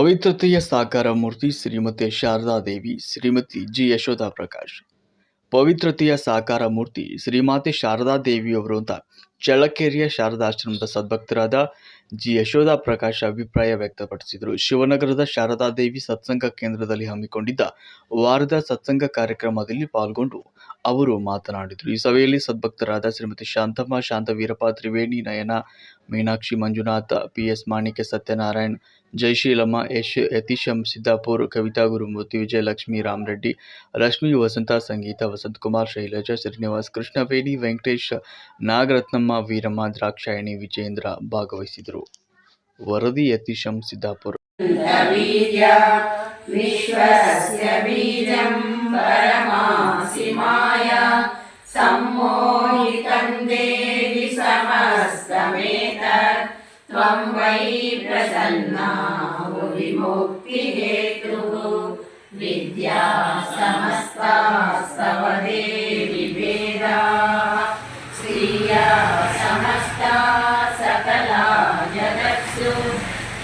ಪವಿತ್ರತೆಯ ಸಾಕಾರ ಮೂರ್ತಿ ಶ್ರೀಮತಿ ಶಾರದಾದೇವಿ ಶ್ರೀಮತಿ ಜಿ. ಯಶೋಧ ಪ್ರಕಾಶ್. ಪವಿತ್ರತೆಯ ಸಾಕಾರ ಮೂರ್ತಿ ಶ್ರೀಮಾತೆ ಶಾರದಾದೇವಿಯವರು ಅಂತ ಚಳ್ಳಕೆರೆಯ ಶಾರದಾಶ್ರಮದ ಸದ್ಭಕ್ತರಾದ ಜಿ. ಯಶೋಧ ಪ್ರಕಾಶ್ ಅಭಿಪ್ರಾಯ ವ್ಯಕ್ತಪಡಿಸಿದರು. ಶಿವನಗರದ ಶಾರದಾದೇವಿ ಸತ್ಸಂಗ ಕೇಂದ್ರದಲ್ಲಿ ಹಮ್ಮಿಕೊಂಡಿದ್ದ ವಾರದ ಸತ್ಸಂಗ ಕಾರ್ಯಕ್ರಮದಲ್ಲಿ ಪಾಲ್ಗೊಂಡು ಅವರು ಮಾತನಾಡಿದರು. ಈ ಸಭೆಯಲ್ಲಿ ಸದ್ಭಕ್ತರಾದ ಶ್ರೀಮತಿ ಶಾಂತಮ್ಮ, ಶಾಂತವೀರಪ್ಪ, ತ್ರಿವೇಣಿ ನಯನ, ಮೀನಾಕ್ಷಿ ಮಂಜುನಾಥ ಪಿ ಎಸ್ ಮಾಣಿಕ್ಯ ಸತ್ಯನಾರಾಯಣ್, ಜಯಶೀಲಮ್ಮ, ಯಶ್ ಯತೀಶಂ ಸಿದ್ದಾಪುರ್, ಕವಿತಾ ಗುರುಮೂರ್ತಿ, ವಿಜಯಲಕ್ಷ್ಮಿ ರಾಮರೆಡ್ಡಿ ರಶ್ಮಿ ವಸಂತ ಸಂಗೀತ, ವಸಂತಕುಮಾರ್ ಶೈಲಜಾ, ಶ್ರೀನಿವಾಸ್ ಕೃಷ್ಣವೇಣಿ, ವೆಂಕಟೇಶ್ ನಾಗರತ್ನಮ್ಮ ವೀರಮ್ಮ ದ್ರಾಕ್ಷಾಯಣಿ ವಿಜೇಂದ್ರ ಭಾಗವಹಿಸಿದರು ವರದಿ ಯತೀಶಂ ಸಿದ್ದಾಪುರ್ वीर्य विश्वस्य बीजं परमासि माया सम्मोहितं देवि समस्तमेतत् त्वं वै प्रसन्ना विमुक्तिहेतुः विद्या समस्तास्तव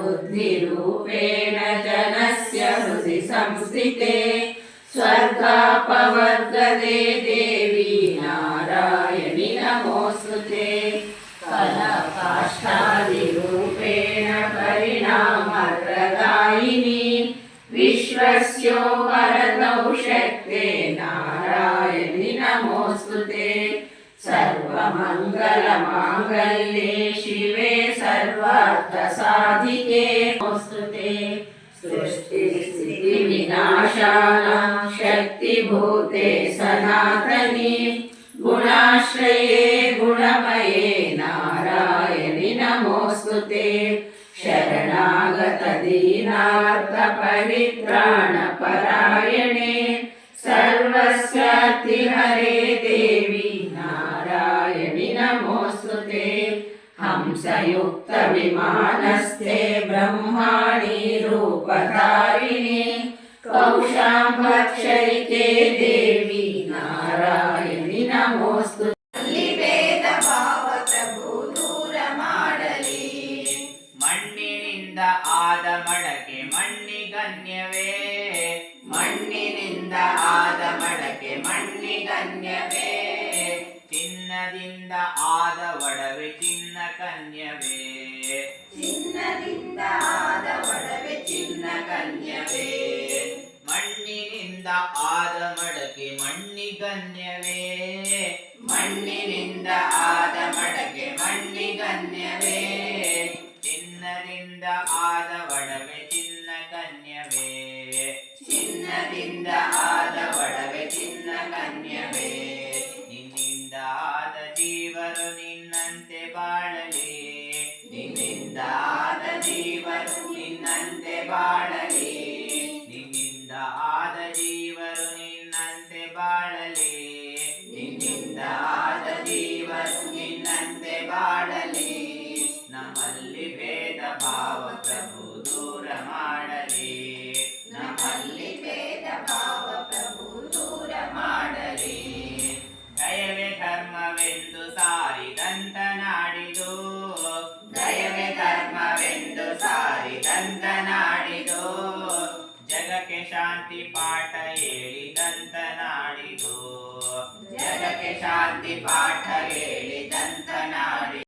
बुद्धिरूपेण जनस्य हृदि संस्थिते स्वर्गापवर्गदे देवी नारायणि नमोऽस्तु ते। फलकाष्ठादिरूपेण परिणामप्रदायिनी विश्वस्योपरतौ शक्ते नारायणि नमोऽस्तु ते सर्वमङ्गलमाङ्गल्ये शिवे सर्वार्थसाधिके नमोऽस्तु ते सृष्टिस्थितिविनाशानां शक्तिभूते सनातनी गुणाश्रये गुणमये नारायणि नमोऽस्तु ते शरणागतदीनार्थपरित्राणपरायणे सर्वस्यातिहरे देवी नारायणि नमोऽस्तु ते हंसयुक्तविमानस्थे ब्रह्माणि रूपधारिणि कौशां भक्षयिते देवी नारायणि नमोऽस्तु ವೇದ ಭಾವ ಪ್ರಭು ದೂರ ಮಾಡಲಿ ಮಣ್ಣಿನಿಂದ ಆದ ಮಡಕೆ ಮಣ್ಣಿಗನ್ಯವೇ ಮಣ್ಣಿನಿಂದ ಆದ ಮಡಕೆ ಮಣ್ಣಿಗನ್ಯವೇ ಚಿನ್ನದಿಂದ ಆದ ಒಡವೆ ಚಿನ್ನ ಕನ್ಯವೇ. ಚಿನ್ನದಿಂದ ಆದ ಒಡವೆ ಚಿನ್ನ ಕನ್ಯವೇ. ಮಣ್ಣಿನಿಂದ ಆದ ಮಡಕೆ ಮಣ್ಣಿಗನ್ಯವೇ ಮಣ್ಣಿನಿಂದ ಆದ ಮಡಕೆ ಮಣ್ಣಿಗನ್ಯವೇ ಶಾಂತಿ ಪಾಠ ಹೇಳಿದಂತ ನಾಡಿದು. ಜಗಕ್ಕೆ ಶಾಂತಿ ಪಾಠ ಹೇಳಿದಂತ ನಾಡಿ